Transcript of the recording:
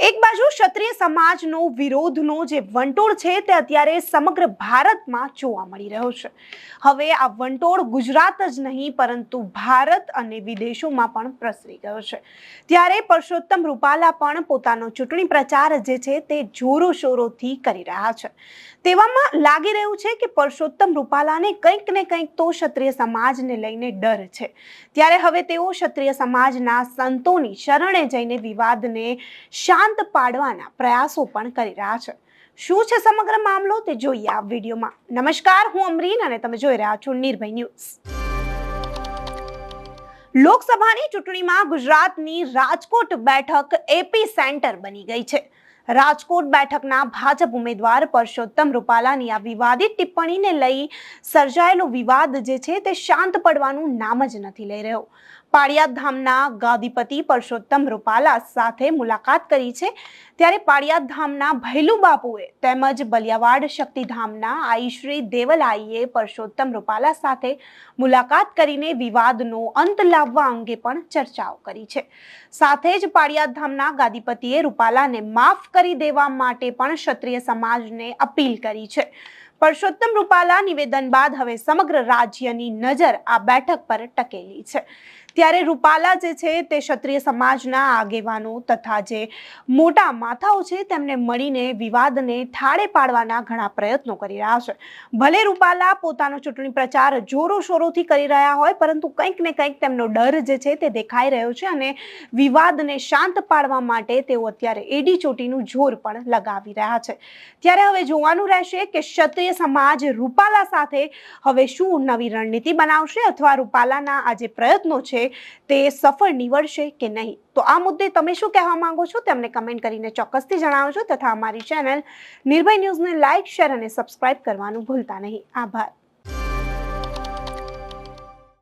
એક બાજુ ક્ષત્રિય સમાજનો વિરોધનો જે વંટોળ છે તે અત્યારે સમગ્ર ભારતમાં જોવા મળી રહ્યો છે. હવે આ વંટોળ ગુજરાત જ નહીં, પરંતુ ભારત અને વિદેશોમાં પણ પ્રસરી ગયો છે. ત્યારે પરસોત્તમ રૂપાલા પણ પોતાનો ચૂંટણી પ્રચાર જે છે તે જોરો શોરોથી કરી રહ્યા છે. તેવામાં લાગી રહ્યું છે કે પરસોત્તમ રૂપાલાને કંઈક ને કંઈક તો ક્ષત્રિય સમાજને લઈને ડર છે. ત્યારે હવે તેઓ ક્ષત્રિય સમાજના સંતોની શરણે જઈને વિવાદને શાંત પાડવાના પ્રયાસો પણ કરી રહ્યા છે. શું છે સમગ્ર મામલો તે જોઈએ આ વિડીયોમાં. નમસ્કાર, હું અમરીન અને તમે જોઈ રહ્યા છો નિર્ભય ન્યૂઝ. લોકસભાની ચૂંટણીમાં ગુજરાતની રાજકોટ બેઠક એપી સેન્ટર બની ગઈ છે. રાજકોટ બેઠકના ભાજપ ઉમેદવાર પરસોત્તમ રૂપાલાની આ વિવાદિત ટિપ્પણીને લઈ સર્જાયેલો વિવાદ જે છે તે શાંત પડવાનું નામ જ નથી લઈ રહ્યો. પાળિયાદ ધામના ગાદીપતિ પરસોત્તમ રૂપાલા સાથે મુલાકાત કરી છે. ત્યારે પાળિયાદ ધામના ભૈલુ બાપુએ તેમજ બલિયાવાડ શક્તિધામના આઈશ્રી દેવલાઈએ પરસોત્તમ રૂપાલા સાથે મુલાકાત કરીને વિવાદનો અંત લાવવા અંગે પણ ચર્ચાઓ કરી છે. સાથે જ પાળિયાદ ધામના ગાદીપતિએ રૂપાલાને માફ કરી દેવા માટે પણ ક્ષત્રિય સમાજને અપીલ કરી છે. પરસોત્તમ રૂપાલા નિવેદન બાદ હવે સમગ્ર રાજ્યની નજર આ બેઠક પર ટકેલી છે. ત્યારે રૂપાલા જે છે તે ક્ષત્રિય સમાજના આગેવાનો તથા જે મોટા માથાઓ છે તેમને મળીને વિવાદને ઠાળે પાડવાના ઘણા પ્રયત્નો કરી રહ્યા છે. ભલે રૂપાલા પોતાનો ચૂંટણી પ્રચાર જોરો શોરોથી કરી રહ્યા હોય, પરંતુ કંઈક ને કંઈક તેમનો ડર જે છે તે દેખાઈ રહ્યો છે અને વિવાદને શાંત પાડવા માટે તેઓ અત્યારે એડી ચોટીનું જોર પણ લગાવી રહ્યા છે. ત્યારે હવે જોવાનું રહેશે કે ક્ષત્રિય સમાજ રૂપાલા સાથે હવે શું નવી રણનીતિ બનાવશે અથવા રૂપાલાના આ જે પ્રયત્નો છે તે સફળ નીવડશે કે નહીં? તો આ મુદ્દે તમે શું કહેવા માંગો છો તેમને કમેન્ટ કરીને ચોક્કસથી જણાવજો તથા અમારી ચેનલ નિર્ભય ન્યૂઝને લાઇક, શેર અને સબસ્ક્રાઇબ કરવાનું ભૂલતા નહીં. આભાર.